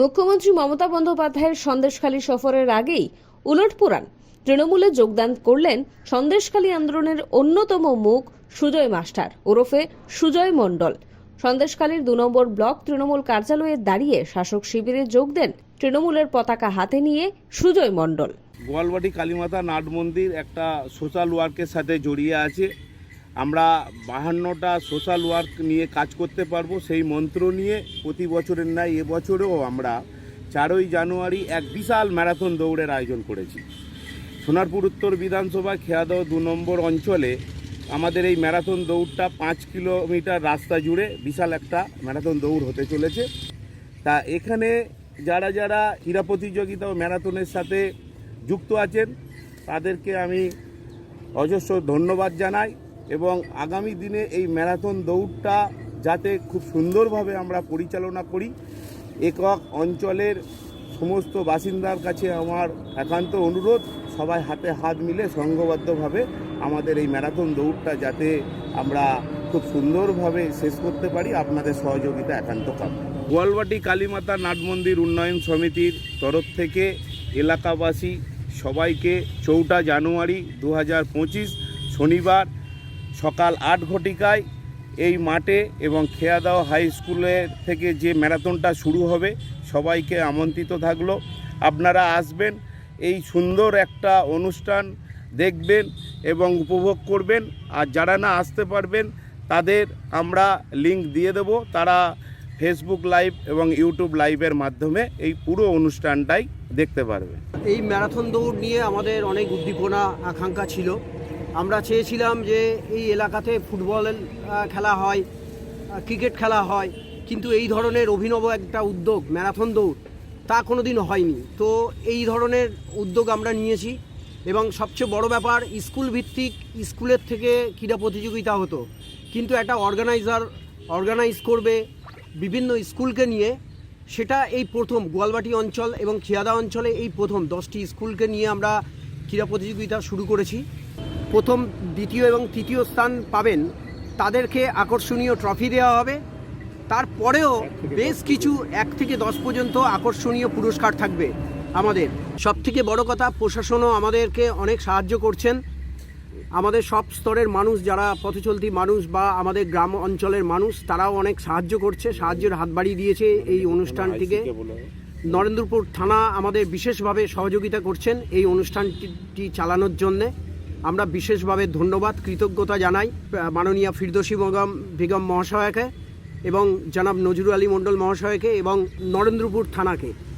মুখ্যমন্ত্রী মমতা বন্দ্যোপাধ্যায়ের সন্দেশখালী সফরের আগেই উলটপুরাণ তৃণমূলে যোগদান করলেন সন্দেশখালী আন্দোলনের অন্যতম মুখ সুজয় মাস্টার, ওরফে সুজয় মণ্ডল। সন্দেশখালীর দু নম্বর ব্লক তৃণমূল কার্যালয়ে দাঁড়িয়ে শাসক শিবিরে যোগ দেন তৃণমূলের পতাকা হাতে নিয়ে সুজয় মণ্ডল। গোয়ালবাড়ি কালীমাতা নাট মন্দির একটা সোশ্যাল ওয়ার্কের সাথে জড়িয়ে আছে। আমরা বাহান্নটা সোশ্যাল ওয়ার্ক নিয়ে কাজ করতে পারব, সেই মন্ত্র নিয়ে প্রতি বছরের ন্যায় এবছরেও আমরা চারই জানুয়ারি এক বিশাল ম্যারাথন দৌড়ের আয়োজন করেছি। সোনারপুর উত্তর বিধানসভা খেয়াদহ দু নম্বর অঞ্চলে আমাদের এই ম্যারাথন দৌড়টা পাঁচ কিলোমিটার রাস্তা জুড়ে বিশাল একটা ম্যারাথন দৌড় হতে চলেছে। তা এখানে যারা যারা ক্রীড়া প্রতিযোগিতা ও ম্যারাথনের সাথে যুক্ত আছেন, তাদেরকে আমি অজস্র ধন্যবাদ জানাই। এবং আগামী দিনে এই ম্যারাথন দৌড়টা যাতে খুব সুন্দরভাবে আমরা পরিচালনা করি, একক অঞ্চলের সমস্ত বাসিন্দার কাছে আমার একান্ত অনুরোধ, সবাই হাতে হাত মিলে সংঘবদ্ধভাবে আমাদের এই ম্যারাথন দৌড়টা যাতে আমরা খুব সুন্দরভাবে শেষ করতে পারি, আপনাদের সহযোগিতা একান্ত কাম্য। গোয়ালবাটি, কালীমাতা, নাট মন্দির উন্নয়ন সমিতির তরফ থেকে এলাকাবাসী সবাইকে চৌঠা জানুয়ারি দু হাজার পঁচিশ শনিবার সকাল আট ঘটিকায় এই মাঠে এবং খেয়াদাও হাই স্কুলের থেকে যে ম্যারাথনটা শুরু হবে, সবাইকে আমন্ত্রিত থাকল। আপনারা আসবেন, এই সুন্দর একটা অনুষ্ঠান দেখবেন এবং উপভোগ করবেন। আর যারা না আসতে পারবেন, তাদের আমরা লিংক দিয়ে দেব। তারা ফেসবুক লাইভ এবং ইউটিউব লাইভের মাধ্যমে এই পুরো অনুষ্ঠানটাই দেখতে পারবে। এই ম্যারাথন দৌড় নিয়ে আমাদের অনেক উদ্দীপনা, আকাঙ্ক্ষা ছিল। আমরা চেয়েছিলাম যে এই এলাকাতে ফুটবল খেলা হয় ক্রিকেট খেলা হয়। কিন্তু এই ধরনের অভিনব একটা উদ্যোগ, ম্যারাথন দৌড়, তা কোনো দিন হয়নি। তো এই ধরনের উদ্যোগ আমরা নিয়েছি এবং সবচেয়ে বড় ব্যাপার, স্কুল ভিত্তিক স্কুলের থেকে ক্রীড়া প্রতিযোগিতা হতো। কিন্তু একটা অর্গানাইজার অর্গানাইজ করবে বিভিন্ন স্কুলকে নিয়ে, সেটা এই প্রথম গোয়ালবাটি অঞ্চল এবং খিয়াদা অঞ্চলে এই প্রথম দশটি স্কুলকে নিয়ে আমরা ক্রীড়া প্রতিযোগিতা শুরু করেছি। প্রথম দ্বিতীয় এবং তৃতীয় স্থান পাবেন। তাদেরকে আকর্ষণীয় ট্রফি দেওয়া হবে। তারপরেও বেশ কিছু এক থেকে দশ পর্যন্ত আকর্ষণীয় পুরস্কার থাকবে আমাদের। সব থেকে বড় কথা প্রশাসনও আমাদেরকে অনেক সাহায্য করছেন। আমাদের সব স্তরের মানুষ যারা পথচলতি মানুষ বা আমাদের গ্রাম অঞ্চলের মানুষ তারাও অনেক সাহায্য করছে সাহায্যের হাত বাড়িয়ে দিয়েছে এই অনুষ্ঠানটিকে নরেন্দ্রপুর থানা আমাদের বিশেষভাবে সহযোগিতা করছেন এই অনুষ্ঠানটি চালানোর জন্যে। আমরা বিশেষভাবে ধন্যবাদ, কৃতজ্ঞতা জানাই মাননীয়া ফিরদোসী বেগম বেগম মহাশয়কে এবং জনাব নজরুল আলী মণ্ডল মহাশয়কে এবং নরেন্দ্রপুর থানাকে।